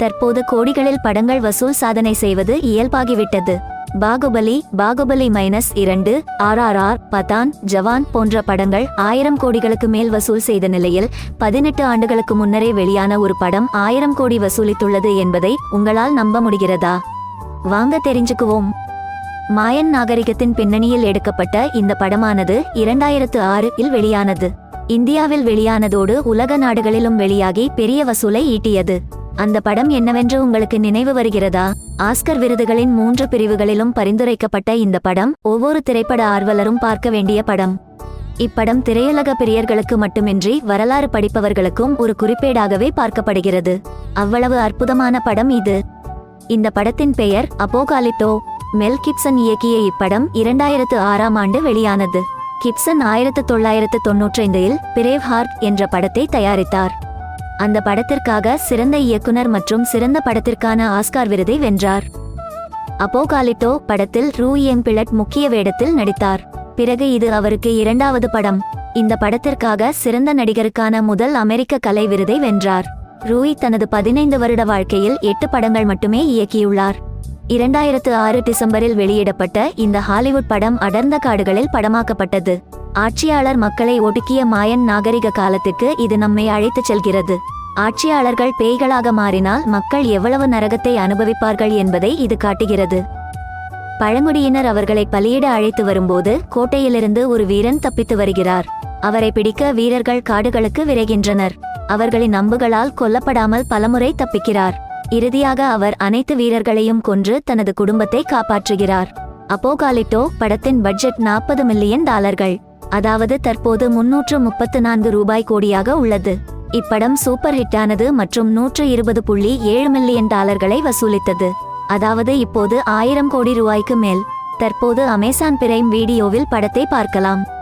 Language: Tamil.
தற்போது கோடிகளில் படங்கள் வசூல் சாதனை செய்வது இயல்பாகிவிட்டது. பாகுபலி பாகுபலி மைனஸ் இரண்டு ஆர்ஆர்ஆர் பதான் ஜவான் போன்ற படங்கள் ஆயிரம் கோடிகளுக்கு மேல் வசூல் செய்த நிலையில் பதினெட்டு ஆண்டுகளுக்கு முன்னரே வெளியான ஒரு படம் ஆயிரம் கோடி வசூலித்துள்ளது என்பதை உங்களால் நம்ப முடிகிறதா? வாங்க தெரிஞ்சுக்குவோம். மாயன் நாகரிகத்தின் பின்னணியில் எடுக்கப்பட்ட இந்த படமானது இரண்டாயிரத்து ஆறு இல் வெளியானது. இந்தியாவில் வெளியானதோடு உலக நாடுகளிலும் வெளியாகி பெரிய வசூலை ஈட்டியது. அந்த படம் என்னவென்று உங்களுக்கு நினைவு வருகிறதா? ஆஸ்கர் விருதுகளின் மூன்று பிரிவுகளிலும் பரிந்துரைக்கப்பட்ட இந்த படம் ஒவ்வொரு திரைப்பட ஆர்வலரும் பார்க்க வேண்டிய படம். இப்படம் திரையுலக பிரியர்களுக்கு மட்டுமின்றி வரலாறு படிப்பவர்களுக்கும் ஒரு குறிப்பேடாகவே பார்க்கப்படுகிறது. அவ்வளவு அற்புதமான படம் இது. இந்த படத்தின் பெயர் அப்போகாலிப்டோ மெல் கிப்சன் இயக்கிய இப்படம் இரண்டாயிரத்து ஆறாம் ஆண்டு வெளியானது. கிப்சன் ஆயிரத்து தொள்ளாயிரத்து தொன்னூற்றைந்தில் பிரேவ் ஹார்ட் என்ற படத்தை தயாரித்தார். அந்த படத்திற்காக சிறந்த இயக்குனர் மற்றும் சிறந்த படத்திற்கான ஆஸ்கார் விருதை வென்றார். அப்போகாலிட்டோ படத்தில் ரூ. எம். பிளட் முக்கிய வேடத்தில் நடித்தார். பிறகு இது அவருக்கு இரண்டாவது படம். இந்த படத்திற்காக சிறந்த நடிகருக்கான முதல் அமெரிக்க கலை விருதை வென்றார். ரூய் தனது பதினைந்து வருட வாழ்க்கையில் எட்டு படங்கள் மட்டுமே இயக்கியுள்ளார். இரண்டாயிரத்து ஆறு டிசம்பரில் வெளியிடப்பட்ட இந்த ஹாலிவுட் படம் அடர்ந்த காடுகளில் படமாக்கப்பட்டது. ஆட்சியாளர் மக்களை ஒடுக்கிய மாயன் நாகரிக காலத்துக்கு இது நம்மை அழைத்துச் செல்கிறது. ஆட்சியாளர்கள் பேய்களாக மாறினால் மக்கள் எவ்வளவு நரகத்தை அனுபவிப்பார்கள் என்பதை இது காட்டுகிறது. பழங்குடியினர் அவர்களை பலியிட அழைத்து வரும்போது கோட்டையிலிருந்து ஒரு வீரன் தப்பித்து வருகிறார். அவரை பிடிக்க வீரர்கள் காடுகளுக்கு விரைகின்றனர். அவர்களின் அம்புகளால் கொல்லப்படாமல் பலமுறை தப்பிக்கிறார். இறுதியாக அவர் அனைத்து வீரர்களையும் கொன்று தனது குடும்பத்தை காப்பாற்றுகிறார். அப்போகாலிட்டோ படத்தின் பட்ஜெட் நாற்பது மில்லியன் டாலர்கள். அதாவது தற்போது முன்னூற்று முப்பத்து நான்கு ரூபாய் கோடியாக உள்ளது. இப்படம் சூப்பர் ஹிட்டானது மற்றும் நூற்று இருபது புள்ளி ஏழு மில்லியன் டாலர்களை வசூலித்தது. அதாவது இப்போது ஆயிரம் கோடி ரூபாய்க்கு மேல். தற்போது அமேசான் பிரைம் வீடியோவில் படத்தை பார்க்கலாம்.